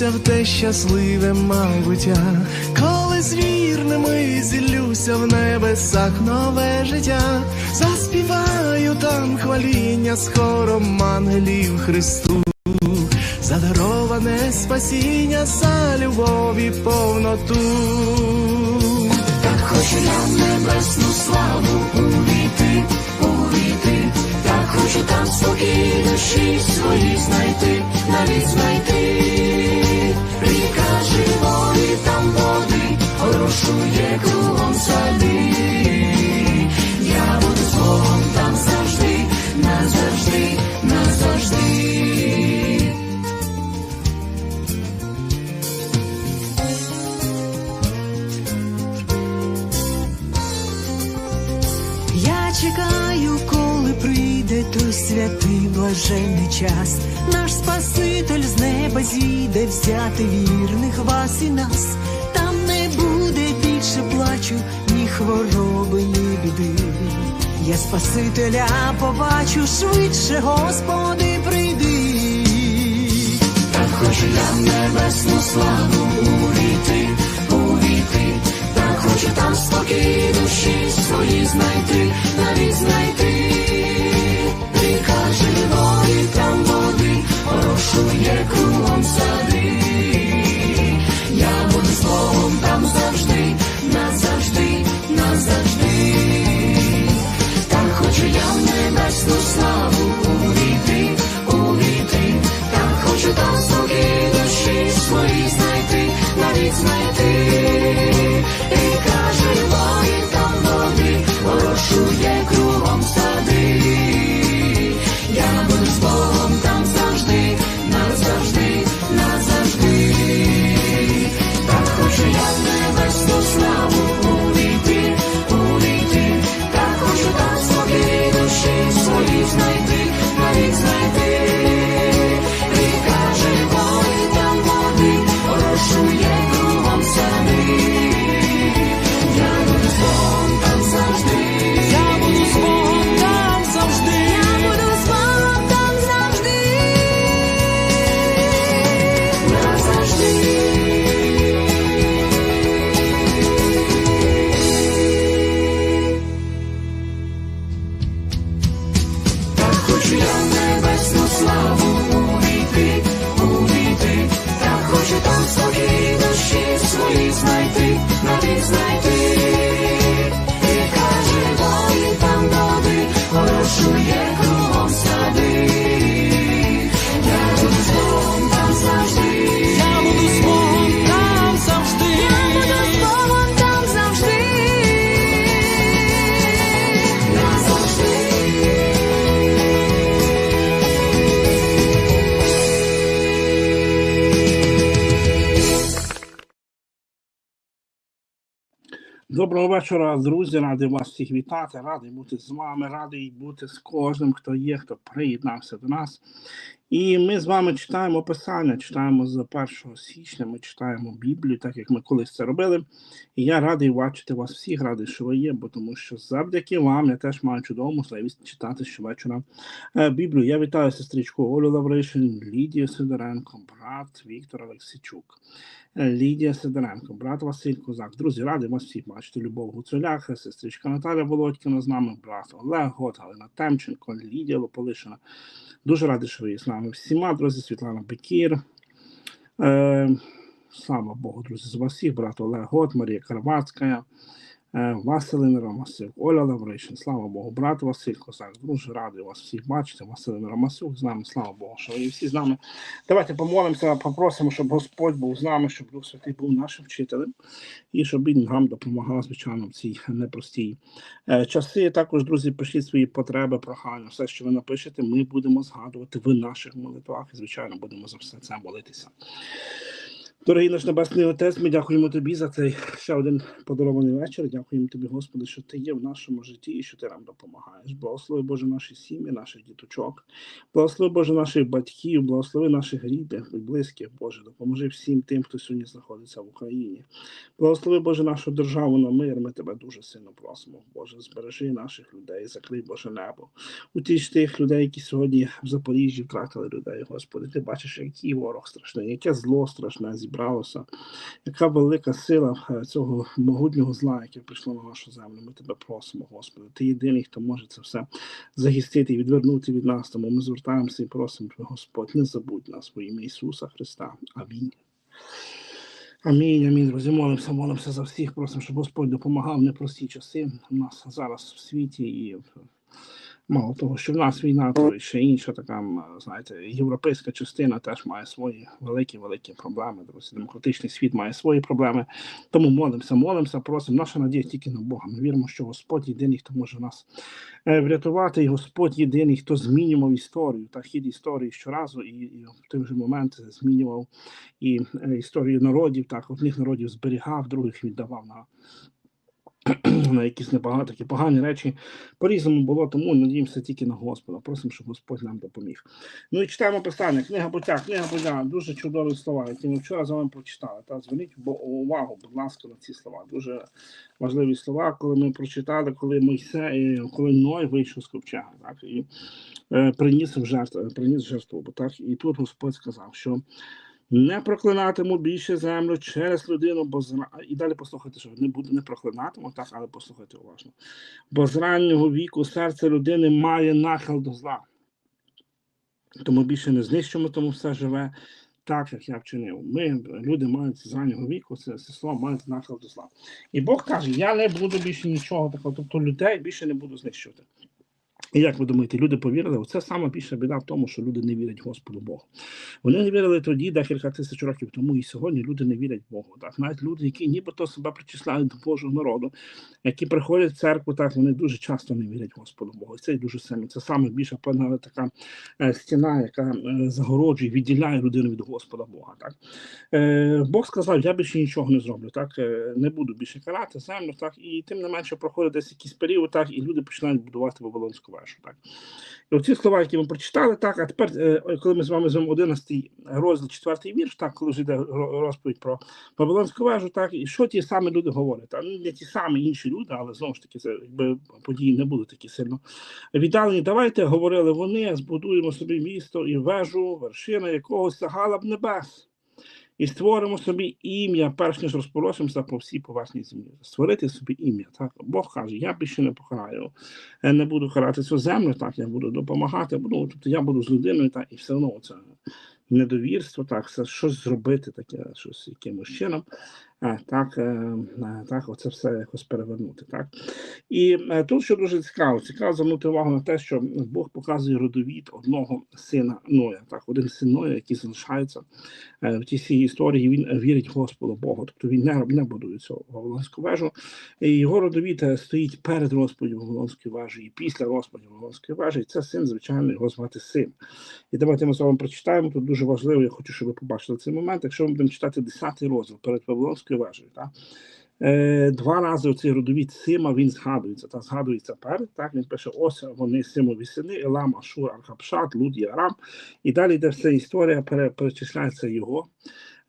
Я з надією дивлюся в те щасливе майбуття, коли з вірними зіллюся в небесах нове життя, заспіваю там хваління з ангелів Христу, задароване спасіння за любові повноту. Так хочу я в небесну славу увійти, увійти, так хочу там спокій душі свої знайти, навіть знайти. Чекаю, коли прийде той святий блаженний час. Наш Спаситель з неба зійде взяти вірних вас і нас. Плачу, ні хвороби, ні біди. Я Спасителя побачу швидше, Господи, прийди. Так хочу я в небесну славу увійти, увійти, так хочу там спокій душі свої знайти, навіть знайти. Ріка живої там води, орошує кругом Доброго вечора, друзі. Радий вас всіх вітати, радий бути з вами, радий бути з кожним, хто є, хто приєднався до нас. І ми з вами читаємо Писання, читаємо з 1 січня, ми читаємо Біблію, так як ми колись це робили. І я радий бачити вас всіх, радий, що ви є, бо тому що завдяки вам я теж маю чудову можливість читати щовечора е, Біблію. Я вітаю сестричку Олю Лавришин, Лідію Сидоренко, брат Віктор Олексійчук. Е, Лідія Сидоренко, брат Василь Козак. Друзі, радий вас всіх бачити. Любов Гуцуляха, сестричка Наталя Володькіна з нами, брат Олег Гот, Галина Темченко, Лідія Лополишина. Дуже радий, що ви є з нами всіма, друзі, Світлана Бекір. Е, слава Богу, друзі, з вас всіх, брат Олег Гот, Марія Карвацька, е, Василин Ромасюк, Оля Лавришин, слава Богу, брат Василь Козак. Дуже радий вас всіх бачити. Василин Ромасюк з нами, слава Богу, що ви всі з нами. Давайте помолимося, попросимо, щоб Господь був з нами, щоб Дух Святий був нашим вчителем і щоб він нам допомагав, звичайно, в цій непростій е, часи. Також, друзі, пишіть свої потреби, прохання. Все, що ви напишете, ми будемо згадувати в наших молитвах і, звичайно, будемо за все це молитися. Дорогий наш Небесний Отець, ми дякуємо Тобі за цей ще один подарований вечір. Дякуємо Тобі, Господи, що Ти є в нашому житті і що Ти нам допомагаєш. Благослови Боже наші сім'ї, наших діточок. Благослови Боже наших батьків, благослови наших рідних і близьких, Боже. Допоможи всім тим, хто сьогодні знаходиться в Україні. Благослови Боже нашу державу на мир. Ми тебе дуже сильно просимо. Боже, збережи наших людей, закрий Боже небо. Утіч тих людей, які сьогодні в Запоріжжі втратили людей, Господи. Ти бачиш, який ворог страшний, яке зло страшне зібралося, яка велика сила е, цього могутнього зла, яке прийшло на нашу землю. Ми тебе просимо, Господи. Ти єдиний, хто може це все захистити і відвернути від нас. Тому ми звертаємося і просимо, Господь, не забудь нас во ім'я Ісуса Христа. Амінь. Амінь, амінь. Друзі, молимося, молимося за всіх. Просимо, щоб Господь допомагав в непрості часи у нас зараз в світі і мало того, що в нас війна, то ще інша така, знаєте, європейська частина теж має свої великі, великі проблеми. Друзі, демократичний світ має свої проблеми. Тому молимося, молимося, просимо. Наша надія тільки на Бога. Ми віримо, що Господь єдиний, хто може нас е, врятувати, і Господь єдиний, хто змінював історію та хід історії щоразу, і, і в той же момент змінював і е, історію народів. Так, одних народів зберігав, других віддавав на. На якісь небагато такі погані речі по-різному було, тому надіємося тільки на Господа. Просимо, щоб Господь нам допоміг. Ну і читаємо писання. Книга буття, книга буття, дуже чудові слова, які ми вчора з вами прочитали. Та зверніть увагу, будь ласка, на ці слова. Дуже важливі слова, коли ми прочитали, коли Мойсе, коли Ной вийшов з ковчега, так і е, приніс в жертву, приніс жертву. Так і тут Господь сказав, що. Не проклинатиму більше землю через людину, бо зра... і далі послухайте, що не буде не проклинатиму, так, але послухайте уважно. Бо з раннього віку серце людини має нахил до зла. Тому більше не знищимо, тому все живе так, як я вчинив. Ми, люди, мають з раннього віку, це, це слово мають нахил до зла. І Бог каже: я не буду більше нічого такого, тобто людей більше не буду знищувати. І як ви думаєте, люди повірили? Оце саме більша біда в тому, що люди не вірять Господу Богу. Вони не вірили тоді, декілька тисяч років тому, і сьогодні люди не вірять Богу. Так, навіть люди, які нібито себе причисляють до Божого народу, які приходять в церкву, так вони дуже часто не вірять Господу Богу. Це дуже сильно. Це саме більша певна така е, стіна, яка е, загороджує, відділяє людину від Господа Бога. Так е, Бог сказав: я більше нічого не зроблю. Так не буду більше карати землю. Так і тим не менше проходить десь якийсь період, так і люди починають будувати Вавилонську вежу. Так і оці слова, які ми прочитали, так а тепер, е, коли ми з вами звемо 11 розділ, 4 вірш, так коли вже йде розповідь про Вавилонську вежу, так і що ті самі люди говорять? Та ну, не ті самі інші люди, але знову ж таки, це якби події не були такі сильно віддалені. Давайте говорили вони, збудуємо собі місто і вежу, вершина якого сягала б небес. І створимо собі ім'я, перш ніж розпоросимося по всій поверхні землі. Створити собі ім'я. Так Бог каже: я більше не покараю, я не буду карати цю землю. Так я буду допомагати. Буду, тобто я буду з людиною, так і все одно це недовірство, так це щось зробити, таке щось якимось чином. Так, е, е, так, оце все якось перевернути. Так і е, тут що дуже цікаво, цікаво звернути увагу на те, що Бог показує родовід одного сина Ноя. Так, один син Ноя, який залишається в тій всій історії, він вірить Господу Богу. Тобто він не, не будує цю Вавилонську вежу. І його родовід стоїть перед розподілом Вавилонської вежі і після розподілу Вавилонської вежі. І це син, звичайно, його звати син. І давайте ми з вами прочитаємо. Тут дуже важливо, я хочу, щоб ви побачили цей момент. Якщо ми будемо читати 10 розділ перед Вавилонською вежею, так? Е, два рази оцей родовід Сима він згадується. Та згадується перед. Так він пише: ось вони Симові сини, Елам, Ашур, Архапшат, Луд і Арам. І далі де вся історія, перечисляється його,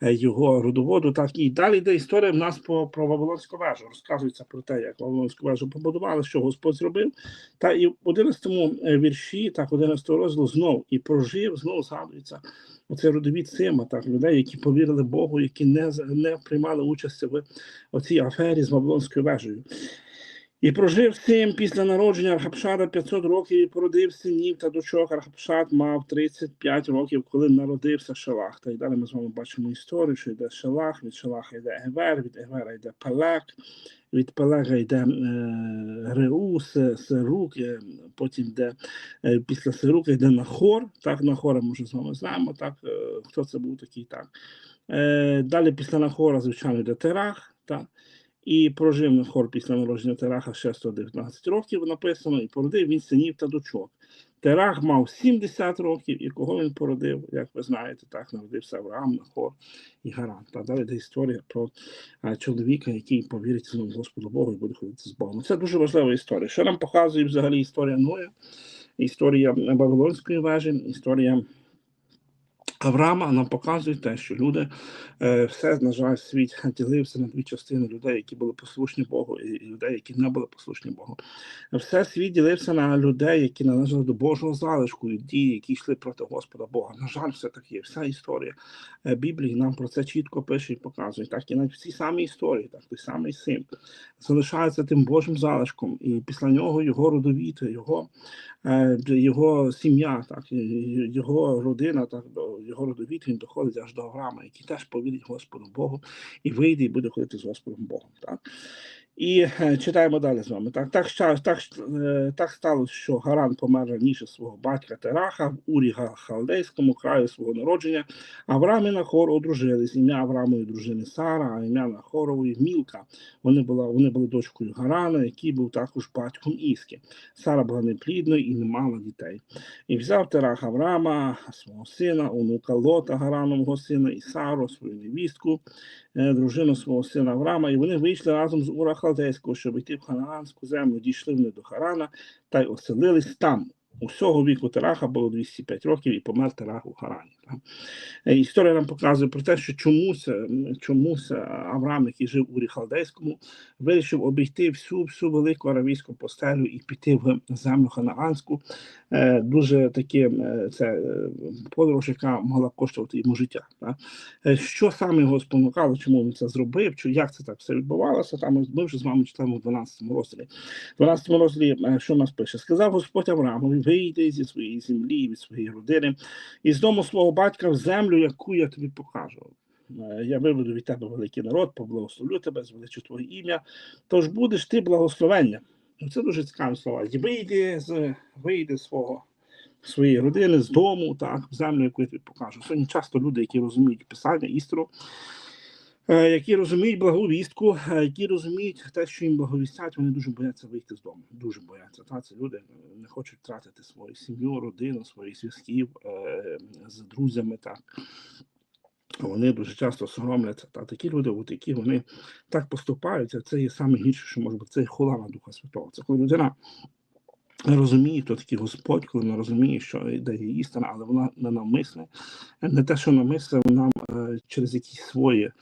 його родоводу. Так і далі йде історія в нас по про Вавилонську вежу. Розказується про те, як Вавилонську вежу побудували, що Господь зробив. Та і в 11 вірші, так, 11 розділу знов і прожив, знов згадується оце родовід Сима, так, людей, які повірили Богу, які не, не приймали участі в оцій афері з Вавилонською вежею. І прожив Сим після народження Архапшада 500 років і породив синів та дочок. Архапшад мав 35 років, коли народився Шелах. Та й далі ми з вами бачимо історію, що йде Шелах, від Шелаха йде Гевер, від Гевера йде Пелек, від Пелега йде е, Реу, Се- Серук, е, потім йде е, після Серука йде Нахор. Так, Нахора ми вже з вами знаємо, так, е, хто це був такий, так. Е, далі після Нахора, звичайно, йде Терах, так. І прожив Нахор після народження Тераха ще 119 років, написано, і породив він синів та дочок. Терах мав 70 років, і кого він породив, як ви знаєте, так народився Авраам, Нахор і Гаран. Та далі йде історія про чоловіка, який повірить знову Господу Богу і буде ходити з Богом. Це дуже важлива історія. Що нам показує взагалі історія Ноя, історія Вавилонської вежі, історія. Авраама нам показує те, що люди е, все, на жаль, світ ділився на дві частини людей, які були послушні Богу, і людей, які не були послушні Богу. Все світ ділився на людей, які належали до Божого залишку, і ті, які йшли проти Господа Бога. На жаль, все так є. Вся історія е, Біблії нам про це чітко пише і показує. Так, і навіть в цій самій історії, так, той самий син залишається тим Божим залишком, і після нього його родовід, його, е, його сім'я, так, його родина, так, його родовід, він доходить аж до Авраама, який теж повірить Господу Богу і вийде і буде ходити з Господом Богом. Так. І е, читаємо далі з вами. Так, так, так, е, так сталося, що Гаран помер раніше свого батька Тераха в Уріга Халдейському краю свого народження. Авраам і Нахор одружились. Ім'я Авраамової дружини Сара, а ім'я Нахорової Мілка. Вони була вони були дочкою Гарана, який був також батьком Іски. Сара була неплідною і не мала дітей. І взяв Терах Авраама, свого сина, онука Лота, Гаранового сина, і Сару, свою невістку, дружину свого сина Авраама, і вони вийшли разом з Ура Халдейського, щоб йти в Ханаанську землю. Дійшли вони до Харана та й оселились там. Усього віку Тераха було 205 років і помер Терах у Харані. Е, Історія нам показує про те, що чомусь, е, чомусь е, Авраам, який жив у Урі Халдейському, вирішив обійти всю всю велику аравійську постелю і піти в землю Ханаанську. Дуже таке це подорож, яка могла коштувати йому життя. так. Що саме його спонукало, чому він це зробив, чи як це так все відбувалося? Там ми- вже з вами читаємо в 12-му розділі. В 12 розділі що нас пише? Сказав Господь Авраамові, вийди зі своєї землі, від своєї родини, і з дому свого батька в землю, яку я тобі покажу. Е, Я виведу від тебе великий народ, поблагословлю тебе, звеличу твоє ім'я. Тож будеш ти благословення. Ну, Це дуже цікаві слова. Вийди з вийди свого своєї родини, з дому, так, в землю, яку я тобі покажу. Сьогодні часто люди, які розуміють писання, істину, е, які розуміють благовістку, е, які розуміють те, що їм благовістять, вони дуже бояться вийти з дому. Дуже бояться. Та це люди е, не хочуть втратити свою сім'ю, родину, своїх зв'язків е, з друзями. Так. Вони дуже часто соромляться. Та такі люди, от які вони так поступаються, це є саме гірше, що може бути. Це є хула Духа Святого. Це коли людина не розуміє, хто такий Господь, коли вона розуміє, що йде є істина, але вона не навмисне, не те, що навмисне, вона е, через якісь свої,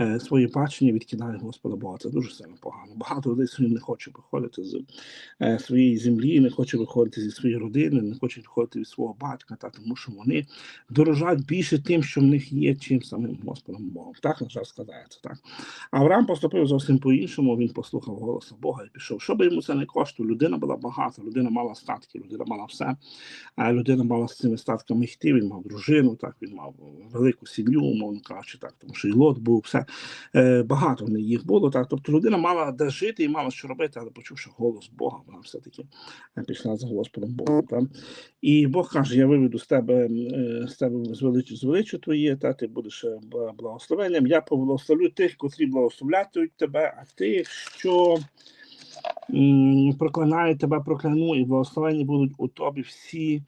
е, свої бачення відкидає Господа Бога. Це дуже сильно погано. Багато людей сьогодні не хоче виходити з е, своєї землі, не хоче виходити зі своєї родини, не хоче виходити від свого батька, та тому що вони дорожать більше тим, що в них є, чим самим Господом Богом. Так, на жаль, складається так. Авраам поступив зовсім по-іншому. Він послухав голоса Бога і пішов. Що би йому це не коштувало? Людина була багата, людина мала статки, людина мала все. А людина мала з цими статками йти. Він мав дружину, так він мав велику сім'ю, умовно кажучи, так, тому що і лот був все е, багато в них їх було. Так, тобто людина мала де жити і мала що робити, але почувши голос Бога, вона все таки пішла за Господом Богом. Так? І Бог каже: Я виведу з тебе е, з тебе звеличу звеличу твоє, та ти будеш е, благословенням. Я поблагословлю тих, котрі благословлятимуть тебе, а тих, що м, проклинають тебе, прокляну, і благословені будуть у тобі всі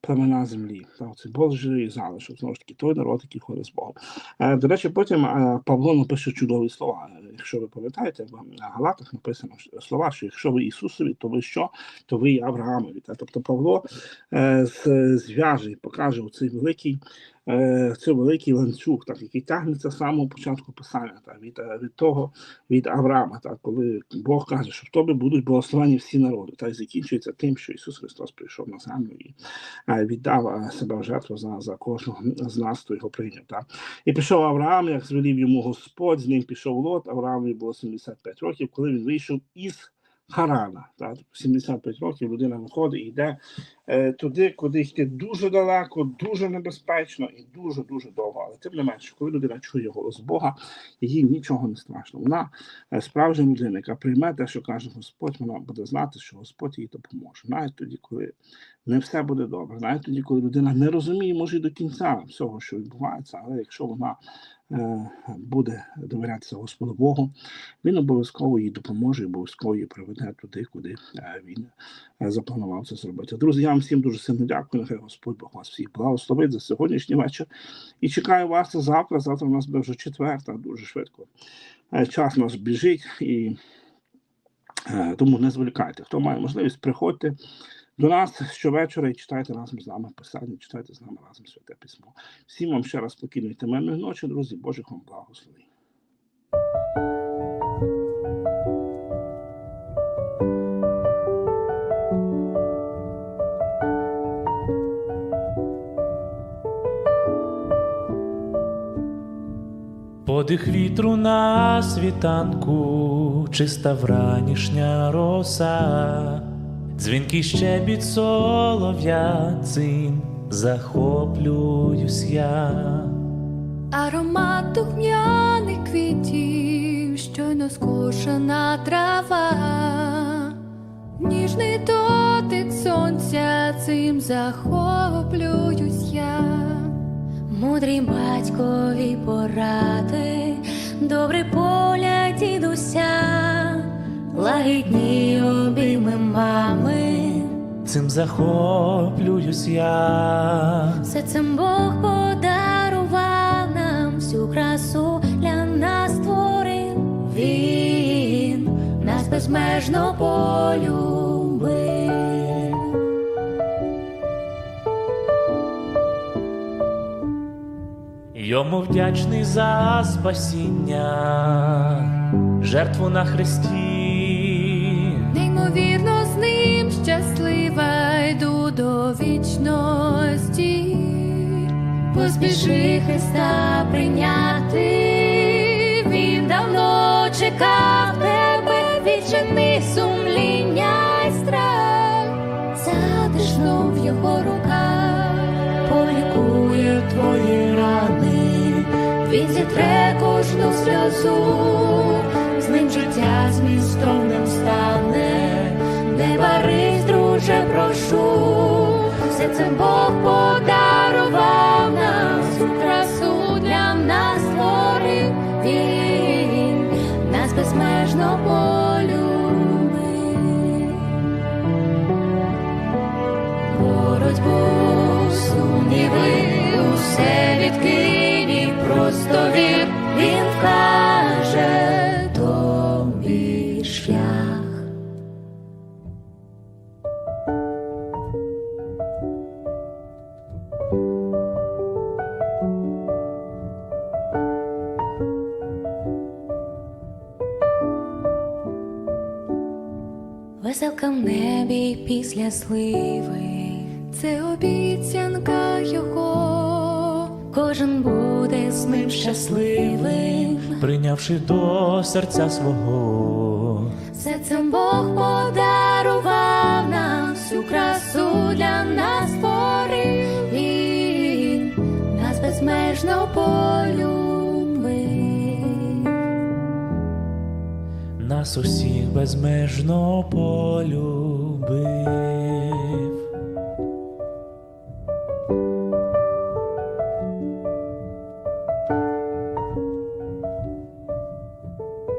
племена землі. Та, це Божий залишок, знову ж таки, той народ, який ходить з Богом. Е, до речі, потім е, Павло напише чудові слова. Е, Якщо ви пам'ятаєте, в Галатах написано слова, що якщо ви Ісусові, то ви що? То ви і Авраамові. Тобто Павло е, зв'яже і покаже цей великий, е, цей великий ланцюг, так, який тягнеться з самого початку писання, так, від, е, від того, від Авраама, так, коли Бог каже, що в тобі будуть благословені всі народи, та й закінчується тим, що Ісус Христос прийшов на землю і е, віддав себе в жертву за, за кожного з нас, хто його прийняв. Так. І пішов Авраам, як звелів йому Господь, з ним пішов Лот, Авраамові було 75 років, коли він вийшов із Харана. Так. 75 років людина виходить і йде е, туди, куди йти дуже далеко, дуже небезпечно і дуже дуже довго. Але тим не менше, коли людина чує голос Бога, їй нічого не страшно. Вона е, справжня людина, яка прийме те, що каже Господь, вона буде знати, що Господь їй допоможе. Навіть тоді, коли не все буде добре. Навіть тоді, коли людина не розуміє, може і до кінця всього, що відбувається, але якщо вона буде довірятися Господу Богу, він обов'язково їй допоможе, обов'язково її приведе туди, куди е, він е, запланував це зробити. Друзі, я вам всім дуже сильно дякую. Нехай Господь Бог вас всіх благословить за сьогоднішній вечір. І чекаю вас завтра. Завтра у нас буде вже четверта, дуже швидко. Е, Час наш біжить і е, тому не зволікайте. Хто має можливість, приходьте до нас щовечора і читайте разом з нами писання, читайте з нами разом святе письмо. Всім вам ще раз спокійної та мирної ночі, друзі. Божих вам благословень. Подих вітру на світанку, чиста вранішня роса, дзвінкий щебіт солов'я, цим захоплююсь я. Аромат духмяних квітів, щойно скошена трава, ніжний дотик сонця, цим захоплююсь я. Мудрі батькові поради, добрий погляд дідуся, лагідні. Цим захоплююсь я. Все цим Бог подарував нам всю красу для нас створив. Він нас безмежно полюбив. Йому вдячний за спасіння, жертву на хресті. Неймовірно Поспіши Христа прийняти, він давно чекав тебе, відчини сумління й страх, затишно в його руках, полікує твої рани, він зітре кожну сльозу, з ним життя змістовним стане, не барись, друже, прошу, все це Бог безмежно полюбив. боротьбу, сумніви, усе відкинь просто вір, він вкаже сливи, це обіцянка його, кожен буде з ним щасливим. прийнявши до серця свого. Серцем Бог подарував нам всю красу для нас створив він, нас безмежно полюбив. Нас усіх безмежно полюбив.